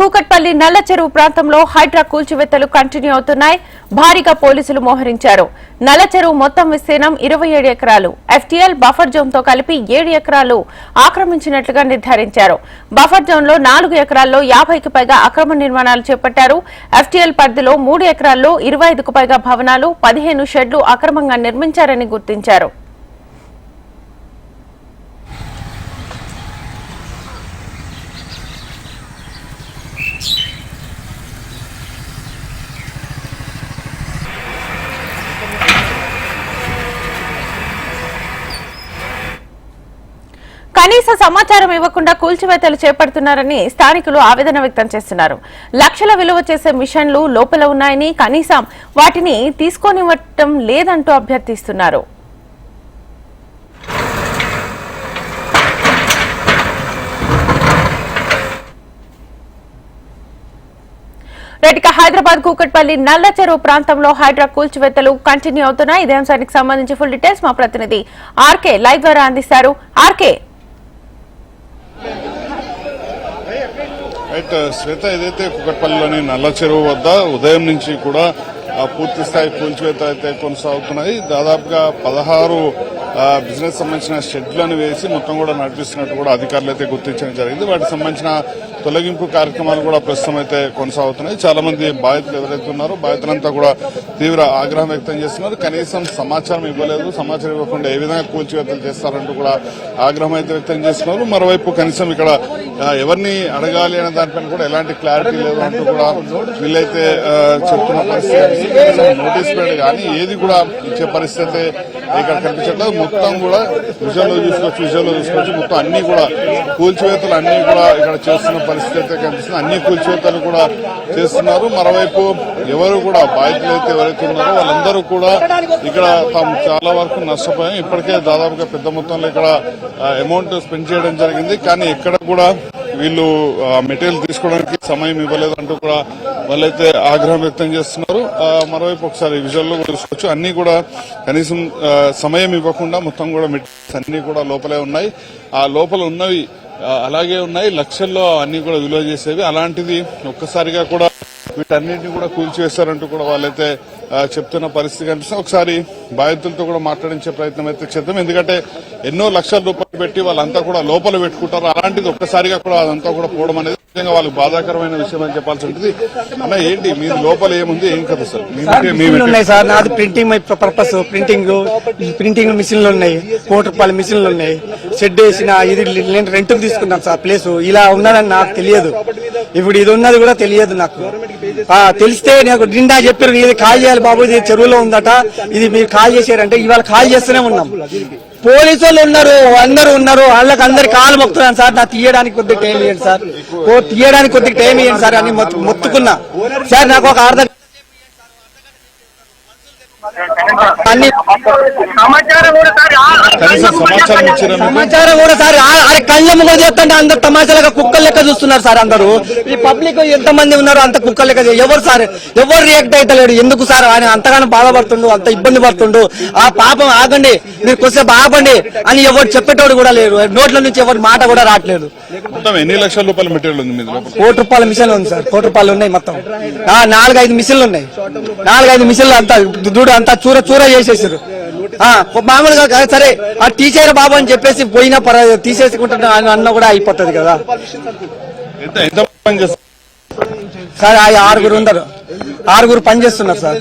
కూకట్పల్లి నల్ల చెరువు ప్రాంతంలో హైడ్రా కూల్చివేత్తలు కంటిన్యూ అవుతున్నాయి. భారీగా పోలీసులు మోహరించారు. నల్ల చెరువు మొత్తం విస్తీర్ణం ఇరవై ఏడు ఎకరాలు. ఎఫ్టీఎల్ బఫర్ జోన్తో కలిపి ఏడు ఎకరాలు ఆక్రమించినట్లుగా నిర్ధారించారు. బఫర్ జోన్లో నాలుగు ఎకరాల్లో యాభైకి పైగా అక్రమ నిర్మాణాలు చేపట్టారు. ఎఫ్టీఎల్ పరిధిలో మూడు ఎకరాల్లో ఇరవై ఐదుకు పైగా భవనాలు పదిహేను షెడ్లు అక్రమంగా నిర్మించారని గుర్తించారు కనీస సమాచారం ఇవ్వకుండా కూల్చివేతలు చేపడుతున్నారని స్థానికులు ఆవేదన వ్యక్తం చేస్తున్నారు. లక్షల విలువ చేసే మిషన్లు లోపల ఉన్నాయని కనీసం వాటిని తీసుకోనివ్వటం లేదంటూ అభ్యర్థిస్తున్నారు. రెడ్డిక హైదరాబాద్ కూకట్పల్లి నల్ల చెరువు ప్రాంతంలో హైడ్రా కూల్చివేతలు కంటిన్యూ అవుతున్నాయి. ఇదే అంశానికి సంబంధించి ఫుల్ డీటెయిల్స్ మా ప్రతినిధి ఆర్కే లైవ్ ద్వారా అందిస్తారు. ఆర్కే రైట్ శ్వేత ఏదైతే కుకట్పల్లిలోని నల్ల చెరువు వద్ద ఉదయం నుంచి కూడా ఆ, పూర్తి స్థాయి కూల్చివేత అయితే కొనసాగుతున్నాయి. దాదాపుగా పదహారు బిజినెస్ సంబంధించిన షెడ్లను వేసి మొత్తం కూడా నడిపిస్తున్నట్టు కూడా అధికారులు అయితే గుర్తించడం జరిగింది. వాటికి సంబంధించిన తొలగింపు కార్యక్రమాలు కూడా ప్రస్తుతం అయితే కొనసాగుతున్నాయి. చాలా మంది బాధితులు ఎవరైతే ఉన్నారో బాధితులంతా కూడా తీవ్ర ఆగ్రహం వ్యక్తం చేస్తున్నారు. కనీసం సమాచారం ఇవ్వలేదు. సమాచారం ఇవ్వకుండా ఏ విధంగా కూల్చివేతలు చేస్తారంటూ కూడా ఆగ్రహం అయితే వ్యక్తం చేస్తున్నారు. మరోవైపు కనీసం ఇక్కడ ఎవరిని అడగాలి అనే దానిపైన కూడా ఎలాంటి క్లారిటీ లేదు అంటూ కూడా వీళ్ళైతే చెప్తున్న పరిస్థితి. నోటీస్ పీరియడ్ కానీ ఏది కూడా ఇచ్చే పరిస్థితి ఇక్కడ కనిపించట్లేదు మొత్తం కూడా విజయంలో చూసుకోవచ్చు విజయంలో చూసుకోవచ్చు మొత్తం అన్ని కూడా కూల్చివేతలు అన్ని కూడా ఇక్కడ చేస్తున్న పరిస్థితి అయితే కనిపిస్తుంది. అన్ని కూల్చివేతలు కూడా చేస్తున్నారు. మరోవైపు ఎవరు కూడా బాధితులు అయితే ఎవరైతే ఉన్నారో వాళ్ళందరూ కూడా ఇక్కడ తాము చాలా వరకు నష్టపోయాం. ఇప్పటికే దాదాపుగా పెద్ద మొత్తంలో ఇక్కడ అమౌంట్ స్పెండ్ చేయడం జరిగింది. కానీ ఎక్కడ కూడా వీళ్ళు మెటీరియల్ తీసుకోవడానికి సమయం ఇవ్వలేదు అంటూ కూడా వాళ్ళైతే ఆగ్రహం వ్యక్తం చేస్తున్నారు. మరోవైపు ఒకసారి విజువల్లో కూడా చూసుకోవచ్చు. అన్ని కూడా కనీసం సమయం ఇవ్వకుండా మొత్తం కూడా మెటీరియల్స్ అన్ని కూడా లోపలే ఉన్నాయి. ఆ లోపల ఉన్నవి అలాగే ఉన్నాయి. లక్షల్లో అన్ని కూడా విలువ చేసేవి. అలాంటిది ఒక్కసారిగా కూడా వీటన్నిటిని కూడా కూల్చివేశారంటూ కూడా వాళ్ళైతే చెప్తున్న పరిస్థితి కనిపిస్తుంది. ఒకసారి బాధితులతో కూడా మాట్లాడించే ప్రయత్నం అయితే చేద్దాం. ఎందుకంటే ఎన్నో లక్షల రూపాయలు పెట్టి వాళ్ళంతా కూడా లోపల పెట్టుకుంటారు. అలాంటిది ఒక్కసారిగా కూడా అదంతా కూడా పోవడం అనేది నిజంగా వాళ్ళకి బాధాకరమైన విషయం అని చెప్పాల్సి ఉంటుంది. అన్న ఏంటి? మీది లోపల ఏముంది? ఏం కదా సార్? మీ మీ మిషన్లు ఉన్నాయి సార్. నాది ప్రింటింగ్ పర్పస్. ప్రింటింగ్ ప్రింటింగ్ మిషన్లు ఉన్నాయి. కోటి రూపాయల మిషన్లు ఉన్నాయి. షెడ్ వేసిన ఇది నేను రెంట్ తీసుకున్నాను సార్ ప్లేస్. ఇలా ఉన్నదని నాకు తెలియదు. ఇప్పుడు ఇది ఉన్నది కూడా తెలియదు నాకు. ఆ, తెలిస్తే నాకు నిండా చెప్పారు ఇది కాల్ చేయాలి బాబు ఇది చెరువులో ఉందట. ఇది మీరు కాల్ చేశారంటే ఇవాళ కాల్ చేస్తూనే ఉన్నాం. పోలీసులు ఉన్నారు అందరు ఉన్నారు. వాళ్ళకి అందరికి కాలు మొక్కుతున్నాను సార్. నా తీయడానికి కొద్దిగా టైం ఇవ్వండి సార్. ఓ తీయడానికి కొద్దిగా టైం ఇవ్వండి సార్ అని మొత్తుకున్నా. సార్ నాకు ఒక అర్ధ సమాచారం కూడా సార్ కళ్ళ ముగ్గురు చెప్తుంటే అందరు తమాషాలుగా కుక్కలు లెక్క చూస్తున్నారు సార్ అందరూ. ఈ పబ్లిక్ ఎంత మంది ఉన్నారో అంత కుక్కలు లెక్క ఎవరు సార్ ఎవరు రియాక్ట్ అవుతలేడు ఎందుకు సార్ ఆయన అంతగానో బాధపడుతుండు అంత ఇబ్బంది పడుతుండు? ఆ పాపం ఆగండి మీరు కొద్దిసేపు ఆపండి అని ఎవరు చెప్పేటోడు కూడా లేరు. నోట్ల నుంచి ఎవరి మాట కూడా రావట్లేదు మొత్తం ఎన్ని లక్షల రూపాయల మెటీరియల్ ఉంది కోటి రూపాయల మిషన్లు ఉంది సార్ కోటి రూపాయలు ఉన్నాయి మొత్తం. ఆ, నాలుగైదు మిషన్లు ఉన్నాయి. నాలుగైదు మిషన్లు అంతా దూడు అంతా చూర చూర చేసేసారు. మామూలుగా కాదు, సరే ఆ టీచర్ బాబు అని చెప్పేసి పోయినా పర్వాలేదు తీసేసుకుంటున్నా అని అన్న కూడా అయిపోతుంది కదా. సార్ ఆ ఆరుగురు ఉన్నారు. ఆరుగురు పని చేస్తున్నారు సార్.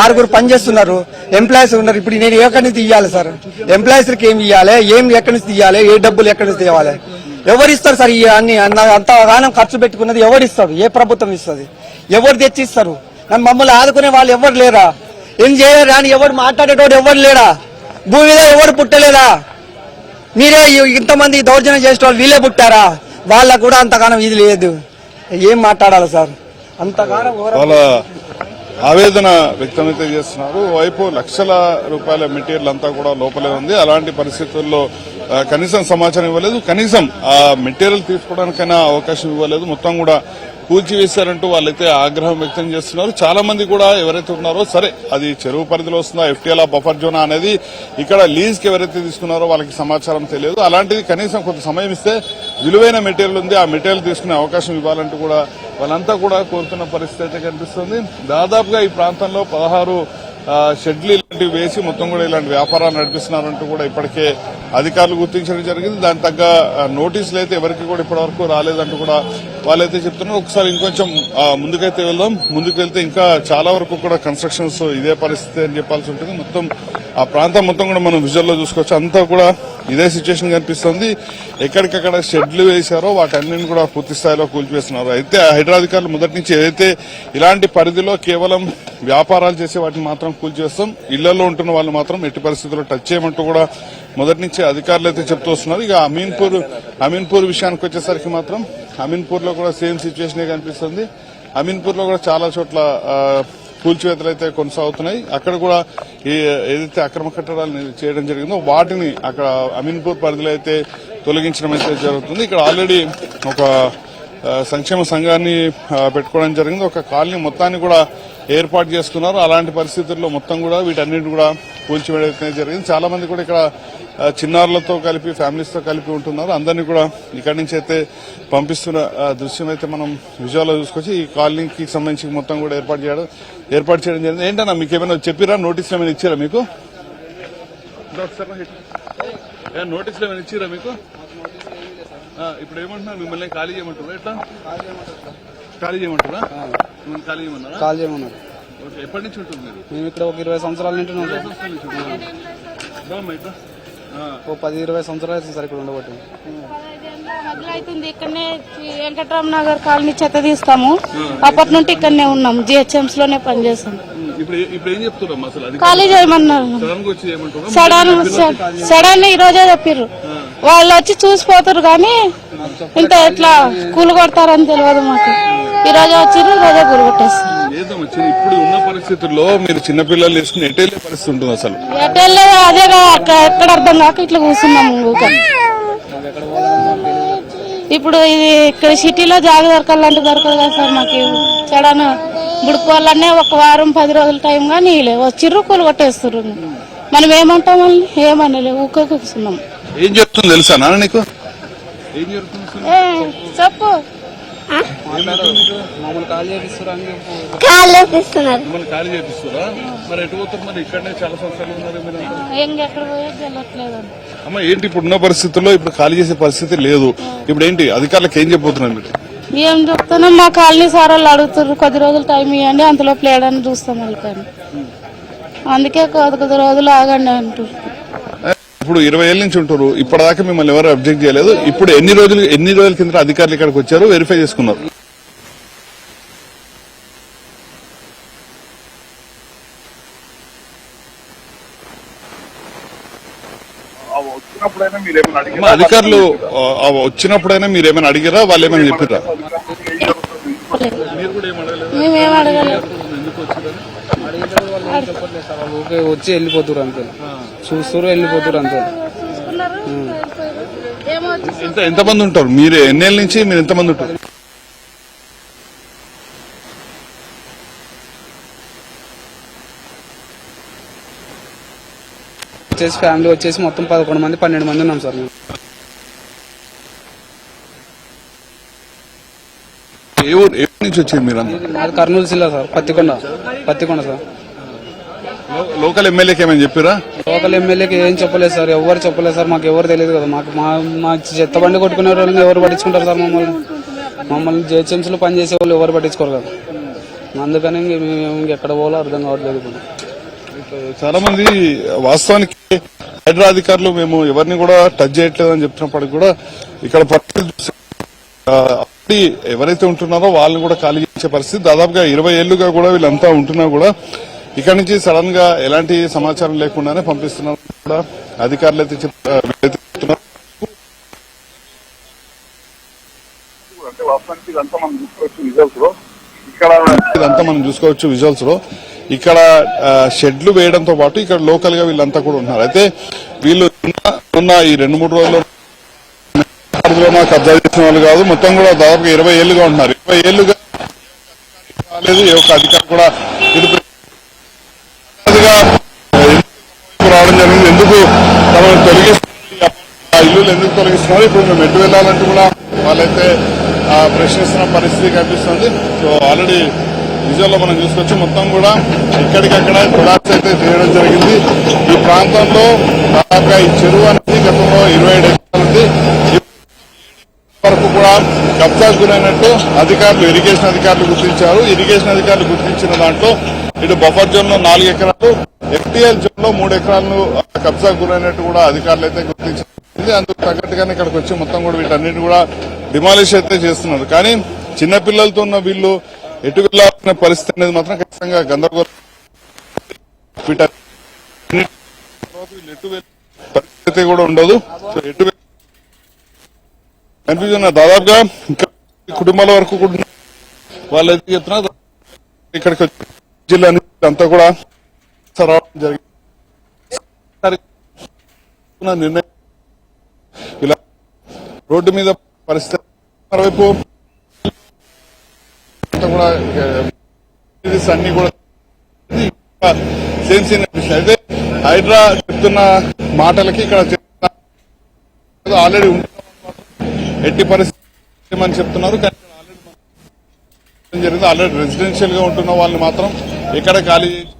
ఆరుగురు పని చేస్తున్నారు. ఎంప్లాయీస్ ఉన్నారు. ఇప్పుడు నేను ఎక్కడి నుంచి తీయాలి సార్? ఎంప్లాయీస్కి ఏం ఇవ్వాలి ఏం ఎక్కడి నుంచి తీయాలి ఏ డబ్బులు ఎక్కడి నుంచి తీయాలి ఎవరు ఇస్తారు సార్ ఈ అన్ని అన్న- అంత గానం ఖర్చు పెట్టుకున్నది? ఎవరు ఇస్తారు? ఏ ప్రభుత్వం ఇస్తుంది? ఎవరు తెచ్చిస్తారు? నన్ను మమ్మల్ని ఆదుకునే వాళ్ళు ఎవరు లేరా? ఏం చేయరు రాని ఎవరు మాట్లాడేటోడు ఎవరు లేడా? భూమి మీద ఎవరు పుట్టలేదా? మీరే ఇంతమంది దౌర్జన్యం చేసిన వాళ్ళు వీళ్ళే పుట్టారా? వాళ్ళకు కూడా అంతగానం ఇది లేదు. ఏం మాట్లాడాలి సార్? అంతగానం వాళ్ళ ఆవేదన వ్యక్తమైతే చేస్తున్నారు. వైపు లక్షల రూపాయల మెటీరియల్ అంతా కూడా లోపలే ఉంది. అలాంటి పరిస్థితుల్లో కనీసం సమాచారం ఇవ్వలేదు. కనీసం ఆ మెటీరియల్ తీసుకోవడానికైనా అవకాశం ఇవ్వలేదు. మొత్తం కూడా కూల్చివేశారంటూ వాళ్ళైతే ఆగ్రహం వ్యక్తం చేస్తున్నారు. చాలా మంది కూడా ఎవరైతే ఉన్నారో సరే అది చెరువు పరిధిలో వస్తుందా ఎఫ్టీఎల్ బఫర్ జోన్ అనేది ఇక్కడ లీజ్కి ఎవరైతే తీసుకున్నారో వాళ్ళకి సమాచారం తెలియదు. అలాంటిది కనీసం కొంత సమయం ఇస్తే విలువైన మెటీరియల్ ఉంది ఆ మెటీరియల్ తీసుకునే అవకాశం ఇవ్వాలంటూ కూడా వాళ్ళంతా కూడా కోరుతున్న పరిస్థితి అయితే కనిపిస్తుంది. దాదాపుగా ఈ ప్రాంతంలో పదహారు షెడ్లు ఇలాంటివి వేసి మొత్తం కూడా ఇలాంటి వ్యాపారాలు నడిపిస్తున్నారంటూ కూడా ఇప్పటికే అధికారులు గుర్తించడం జరిగింది. దాని తగ్గ నోటీసులు అయితే ఎవరికి కూడా ఇప్పటివరకు రాలేదంటూ కూడా వాళ్ళైతే చెప్తున్నారు. ఒకసారి ఇంకొంచెం ముందుకైతే వెళ్దాం. ముందుకు వెళ్తే ఇంకా చాలా వరకు కూడా కన్స్ట్రక్షన్స్ ఇదే పరిస్థితి అని చెప్పాల్సి ఉంటుంది. మొత్తం ఆ ప్రాంతం మొత్తం కూడా మనం విజువల్లో చూసుకోవచ్చు. అంతా కూడా ఇదే సిచ్యువేషన్ కనిపిస్తుంది. ఎక్కడికక్కడ షెడ్లు వేశారో వాటన్నింటిని కూడా పూర్తి స్థాయిలో కూల్చివేస్తున్నారు. అయితే హైడ్రాధికారులు మొదటి నుంచి ఏదైతే ఇలాంటి పరిధిలో కేవలం వ్యాపారాలు చేసే వాటిని మాత్రం కూల్చివేస్తాం ఇళ్ళలో ఉంటున్న వాళ్ళు మాత్రం ఎట్టి పరిస్థితుల్లో టచ్ చేయమంటూ కూడా మొదటి నుంచి అధికారులు అయితే చెప్తూ వస్తున్నారు. ఇక అమీన్పూర్ అమీన్పూర్ విషయానికి వచ్చేసరికి మాత్రం అమీన్పూర్లో కూడా సేమ్ సిచ్యువేషన్ కనిపిస్తుంది. అమీన్పూర్లో కూడా చాలా చోట్ల కూల్చివేతలు అయితే కొనసాగుతున్నాయి. అక్కడ కూడా ఏదైతే అక్రమ కట్టడాలు చేయడం జరిగిందో వాటిని అక్కడ అమీన్పూర్ పరిధిలో అయితే తొలగించడం అయితే జరుగుతుంది. ఇక్కడ ఆల్రెడీ ఒక సంక్షేమ సంఘాన్ని పెట్టుకోవడం జరిగింది. ఒక కాలనీ మొత్తాన్ని కూడా ఏర్పాటు చేసుకున్నారు. అలాంటి పరిస్థితుల్లో మొత్తం కూడా వీటన్నిటి కూడా కూల్చివేయడం జరిగింది. చాలా మంది కూడా ఇక్కడ చిన్నారులతో కలిపి ఫ్యామిలీస్తో కలిపి ఉంటున్నారు. అందరినీ కూడా ఇక్కడి నుంచి అయితే పంపిస్తున్న దృశ్యం అయితే మనం విజువల్ చూసుకొచ్చి ఈ కాలనీకి సంబంధించి మొత్తం కూడా ఏర్పాటు చేయడం ఏర్పాటు చేయడం జరిగింది. ఏంటన్నా మీకు ఏమైనా చెప్పిరా? నోటీసులు ఏమైనా ఇచ్చారా మీకు? నోటీసులు ఏమైనా ఇచ్చారా మీకు? ఇప్పుడు ఏమంటున్నారు? మిమ్మల్ని ఖాళీ చేయమంటారు ఎట్లా? ఖాళీ చేయమంటారా మిమ్మల్ని ఖాళీ చేయమన్నారా కాల్ చేయమన్నారు ఓకే ఎప్పటి నుంచి ఉంటుంది మీరు? మేము ఇక్కడ ఒక ఇరవై సంవత్సరాల నుంచి ఇట్లా. ఆ, ఒక పది ఇరవై సంవత్సరాలు అవుతుంది సార్ ఇక్కడ ఉండబట్టి. మొదలైతుంది ఇక్కడనే వెంకటరామ్ నగర్ కాలనీ చెత్త తీస్తాము. అప్పటి నుండి ఇక్కడనే ఉన్నాం. జిహెచ్ఎంస్లోనే పనిచేస్తాం ఇప్పుడు ఏ- ఇప్పుడు ఏం చెప్తున్నాం అసలు అది ఖాళీ చేయమన్నారు. సడన్గా వచ్చి ఏమంటారా? సడన్ సడన్ ఈ రోజే చెప్పిర్రు. వాళ్ళు వచ్చి చూసిపోతారు కానీ ఇంత ఇట్లా కూలు కొడతారని తెలియదు మాకు. ఈ రోజే వచ్చిర్రు ఈ రోజే వచ్చింది ఇప్పుడు ఉన్న పరిస్థితుల్లో మీరు చిన్నపిల్లలు వేసుకుని ఎటెళ్ళే పరిస్థితి ఉంటుంది అసలు. ఎటు వెళ్ళేది అదే ఎక్కడ అర్థం కాక ఇట్లా కూర్చున్నాము ఊక ఇప్పుడు ఇది ఇక్కడ సిటీలో జాగ దొరకాలంటే దొరకదు కదా సార్ మాకు. సడన్ బుడుకోవాలనే ఒక వారం పది రోజుల టైం కానీ లే వచ్చిర్రు కూలు కొట్టేస్తారు మనం ఏమంటాం మళ్ళీ ఏమనలే ఊక కూర్చున్నాం. ఏం చెప్తుంది తెలుసా నాన్న నీకు? ఏం చెప్పు. మామూలు కాల్ చేపిస్తారు అని చెప్పు. మిమ్మల్ని ఖాళీ చేపిస్తారా మరి ఎటు పోతారు మరి ఇక్కడనే చాలా సంవత్సరాలు ఉన్నారు మీరు ఇంకెక్కడ పోయేది వెళ్ళట్లేదు అమ్మ ఏంటి ఇప్పుడు ఉన్న పరిస్థితుల్లో ఇప్పుడు ఖాళీ చేసే పరిస్థితి లేదు. ఇప్పుడు ఏంటి అధికారులకు ఏం చెప్పబోతున్నారు మీరు? ఏం చెప్తానో మా కాలనీ సార్ వాళ్ళు అడుగుతారు కొద్ది రోజులు టైం ఇవ్వండి అంతలో ప్లేడని చూస్తాం వెళ్ళిపోయాను అందుకే కొద్ది కొద్ది రోజులు ఆగండి అంటారు ఇప్పుడు ఇరవై ఏళ్ళ నుంచి ఉంటారు. ఇప్పటిదాకా మిమ్మల్ని ఎవరు అబ్జెక్ట్ చేయలేదు. ఇప్పుడు ఎన్ని రోజులు ఎన్ని రోజుల కింద అధికారులు ఇక్కడికి వచ్చారు? వెరిఫై చేసుకున్నారు. అధికారులు వచ్చినప్పుడైనా మీరు ఏమైనా అడిగారా? వాళ్ళు ఏమైనా చెప్పారా అడగలేదు. చెప్పట్లేదు సార్ వాళ్ళు ఊరికే వచ్చి వెళ్ళిపోతారు అంతే చూస్తారు వెళ్ళిపోతారు అంతే ఎంత ఎంతమంది ఉంటారు? మీరు ఎన్నేళ్ళ నుంచి మీరు ఎంతమంది ఉంటారు? వచ్చేసి ఫ్యామిలీ వచ్చేసి మొత్తం పదకొండు మంది పన్నెండు మంది ఉన్నాం సార్ మేము. ఏ ఊరు? ఏ ఊరు నుంచి వచ్చారు మీరు అది కర్నూలు జిల్లా sir Pattikonda. Pattikonda sir. Local ఎమ్మెల్యేకి ఏమైనా చెప్పారా? లోకల్ ఎమ్మెల్యేకి ఏం చెప్పలేదు సార్ ఎవరు చెప్పలేదు సార్ మాకు ఎవరు తెలియదు కదా మాకు మా మా చెత్త బండి కొట్టుకునే వాళ్ళని ఎవరు పట్టించుకుంటారు సార్ మమ్మల్ని? మమ్మల్ని JHMs లో పనిచేసే వాళ్ళు ఎవరు పట్టించుకోరు కదా. అందుకని మేము ఇంకెక్కడ పోవాలో అర్థం కావట్లేదు ఇప్పుడు. చాలా మంది వాస్తవానికి హైడ్రా అధికారులు మేము ఎవరిని కూడా టచ్ చేయట్లేదు అని చెప్తున్నప్పటికీ కూడా ఇక్కడ పరిస్థితి ఎవరైతే ఉంటున్నారో వాళ్ళని కూడా ఖాళీ చేసే పరిస్థితి దాదాపుగా ఇరవై ఏళ్ళుగా కూడా వీళ్ళంతా ఉంటున్నా కూడా ఇక్కడ నుంచి సడన్గా ఎలాంటి సమాచారం లేకుండానే పంపిస్తున్నారు కూడా అధికారులు అయితే ఇదంతా మనం చూసుకోవచ్చు విజువల్స్లో. ఇక్కడ షెడ్లు వేయడంతో పాటు ఇక్కడ లోకల్గా వీళ్ళంతా కూడా ఉన్నారు అయితే వీళ్ళు ఉన్న- ఈ రెండు మూడు రోజుల్లో కబ్జా చేసిన వాళ్ళు కాదు. మొత్తం కూడా దాదాపు ఇరవై ఏళ్ళుగా ఉంటున్నారు. ఇరవై ఏళ్ళుగా రాలేదు ఏ ఒక్క అధికారి కూడా ఎందుకు రావడం జరిగింది. ఎందుకు తమను తొలగిస్తున్నారు? ఆ ఎందుకు తొలగిస్తున్నారు? ఇప్పుడు మేము ఎటు వెళ్ళాలంటే కూడా వాళ్ళైతే ప్రశ్నిస్తున్న పరిస్థితి కనిపిస్తుంది. సో ఆల్రెడీ విజువల్లో మనం చూసుకోవచ్చు మొత్తం కూడా ఇక్కడికక్కడ కొలాప్స్ అయితే చేయడం జరిగింది. ఈ ప్రాంతంలో దాదాపుగా ఈ చెరువు అనేది గతంలో ఇరవై ఏడు ఎకరాలు ఉంది. కబ్జాకు గురైనట్టు అధికారులు ఇరిగేషన్ అధికారులు గుర్తించారు. ఇరిగేషన్ అధికారులు గుర్తించిన దాంట్లో ఇటు బఫర్ జోన్లో నాలుగు ఎకరాలు ఎఫ్టీఎల్ జోన్లో మూడు ఎకరాలను కబ్జాకు గురైనట్టు కూడా అధికారులు అయితే గుర్తించారు. అందుకు తగ్గట్టుగానే ఇక్కడికి వచ్చి మొత్తం కూడా వీటన్నిటి కూడా డిమాలిష్ అయితే చేస్తున్నారు. కానీ చిన్న పిల్లలతో ఉన్న వీళ్ళు ఎటు వెళ్ళాల్సిన పరిస్థితి అనేది మాత్రం ఖచ్చితంగా గందరగోళం. వీటన్నిటి ఎటు పరిస్థితి కూడా ఉండదు. ఎటు వెళ్- కన్ఫ్యూజన్ దాదాపుగా కుటుంబాల వరకు కూడా వాళ్ళు అయితే చెప్తున్నా ఇక్కడికి వచ్చి జిల్లా నుంచి అంతా కూడా రావడం జరిగింది. నిర్ణయం ఇలా రోడ్డు మీద పరిస్థితి మరోవైపు అంతా కూడా అన్ని కూడా సేమ్ సీన్ అనిపిస్తుంది అయితే హైడ్రా చెప్తున్న మాటలకి ఇక్కడ ఆల్రెడీ ఉంటుంది ఎట్టి పరిస్థితి అని చెప్తున్నారు? కానీ ఆల్రెడీ జరిగింది. ఆల్రెడీ రెసిడెన్షియల్గా ఉంటున్న వాళ్ళని మాత్రం ఎక్కడ ఖాళీ చేసి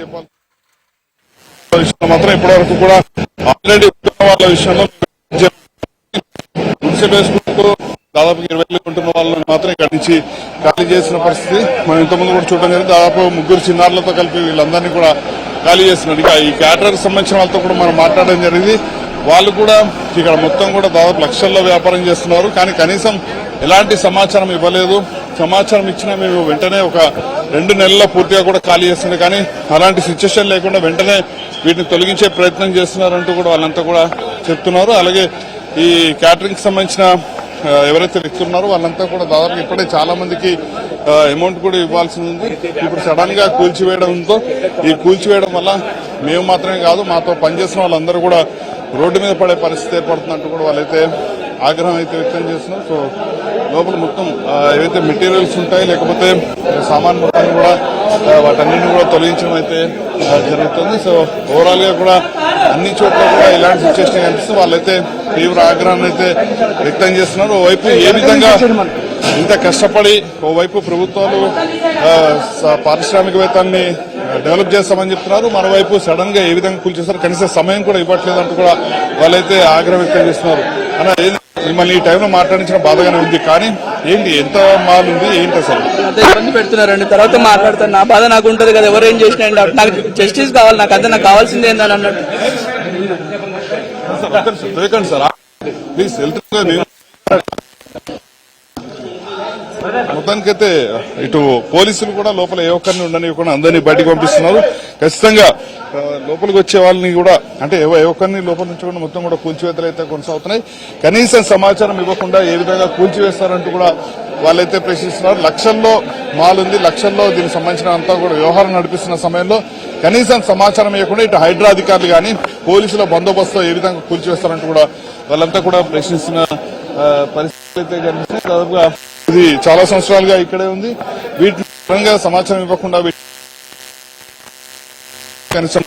చెప్పాలి. మాత్రం ఇప్పటి వరకు కూడా ఆల్రెడీ ఉంటున్న వాళ్ళ విషయంలో గుడిసె వేసుకుంటూ దాదాపు ఇరవై ఉంటున్న వాళ్ళని మాత్రం ఇక్కడి నుంచి ఖాళీ చేసిన పరిస్థితి. మనం ఇంతకుముందు కూడా చూడడం జరిగింది. దాదాపు ముగ్గురు చిన్నారులతో కలిపి వీళ్ళందరినీ కూడా ఖాళీ చేస్తున్నారు ఇక ఈ క్యాటరర్ సంబంధించిన వాళ్ళతో కూడా మనం మాట్లాడడం జరిగింది. వాళ్ళు కూడా ఇక్కడ మొత్తం కూడా దాదాపు లక్షల్లో వ్యాపారం చేస్తున్నారు. కానీ కనీసం ఎలాంటి సమాచారం ఇవ్వలేదు. సమాచారం ఇచ్చినా మేము వెంటనే ఒక రెండు నెలల్లో పూర్తిగా కూడా ఖాళీ చేస్తుంది కానీ అలాంటి సిచ్యువేషన్ లేకుండా వెంటనే వీటిని తొలగించే ప్రయత్నం చేస్తున్నారంటూ కూడా వాళ్ళంతా కూడా చెప్తున్నారు. అలాగే ఈ క్యాటరింగ్ సంబంధించిన ఎవరైతే వ్యక్తులు ఉన్నారో వాళ్ళంతా కూడా దాదాపు ఇప్పుడే చాలా మందికి అమౌంట్ కూడా ఇవ్వాల్సి ఉంది. ఇప్పుడు సడన్గా కూల్చివేయడంతో ఈ కూల్చివేయడం వల్ల మేము మాత్రమే కాదు మాతో పనిచేసిన వాళ్ళందరూ కూడా రోడ్డు మీద పడే పరిస్థితి ఏర్పడుతున్నట్టు కూడా వాళ్ళైతే ఆగ్రహం అయితే వ్యక్తం చేస్తున్నారు సో లోపల మొత్తం ఏవైతే మెటీరియల్స్ ఉంటాయి లేకపోతే సామాన్ మొత్తాన్ని కూడా ఆ, వాటన్నిటిని కూడా తొలగించడం అయితే జరుగుతుంది. సో ఓవరాల్గా కూడా అన్ని చోట్ల కూడా ఇలాంటి సిచ్యువేషన్ కనిపిస్తే వాళ్ళైతే తీవ్ర ఆగ్రహాన్ని అయితే వ్యక్తం చేస్తున్నారు. ఓవైపు ఏ విధంగా ఇంత కష్టపడి ఓవైపు ప్రభుత్వాలు పారిశ్రామికవేత్తాన్ని డెవలప్ చేస్తామని చెప్తున్నారు. మరోవైపు సడన్గా ఏ విధంగా కూల్చేస్తారు కనీసం సమయం కూడా ఇవ్వట్లేదు అంటూ కూడా వాళ్ళైతే ఆగ్రహం వ్యక్తం చేస్తున్నారు. అన్న మిమ్మల్ని ఈ టైంలో మాట్లాడించిన బాధగానే ఉంది. కానీ ఏంటి ఎంత మాల్ ఉంది ఏంటి అసలు? ఇబ్బంది పెడుతున్నారండి. తర్వాత మాట్లాడతాను నా బాధ నాకు ఉంటుంది కదా ఎవరు ఏం చేసినా నాకు జస్టిస్ కావాలి నాకు అంతే నాకు కావాల్సింది ఏందని అన్నట్టు. సార్ ప్లీజ్ వెళ్తున్నా నేను మొత్తానికైతే ఇటు పోలీసులు కూడా లోపల ఏ ఒక్కరిని ఉండనివ్వకుండా అందరినీ బయటకు పంపిస్తున్నారు. ఖచ్చితంగా లోపలికి వచ్చే వాళ్ళని కూడా అంటే ఏ ఒక్కరిని లోపల నుంచి మొత్తం కూడా కూల్చివేతలు అయితే కొనసాగుతున్నాయి. కనీసం సమాచారం ఇవ్వకుండా ఏ విధంగా కూల్చివేస్తారంటూ కూడా వాళ్ళైతే ప్రశ్నిస్తున్నారు. లక్షల్లో మాల్ ఉంది లక్షల్లో దీనికి సంబంధించిన అంతా కూడా వ్యవహారం నడిపిస్తున్న సమయంలో కనీసం సమాచారం ఇవ్వకుండా ఇటు హైడ్రా అధికారులు కానీ పోలీసుల బందోబస్తు ఏ విధంగా కూల్చివేస్తారంటూ కూడా వాళ్ళంతా కూడా ప్రశ్నిస్తున్న పరిస్థితి అయితే కనిపిస్తుంది. దాదాపుగా ఇది చాలా సంవత్సరాలుగా ఇక్కడే ఉంది. వీటి పరంగా సమాచారం ఇవ్వకుండా కనీసం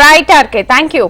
రైట్ ఆర్కే థ్యాంక్ యూ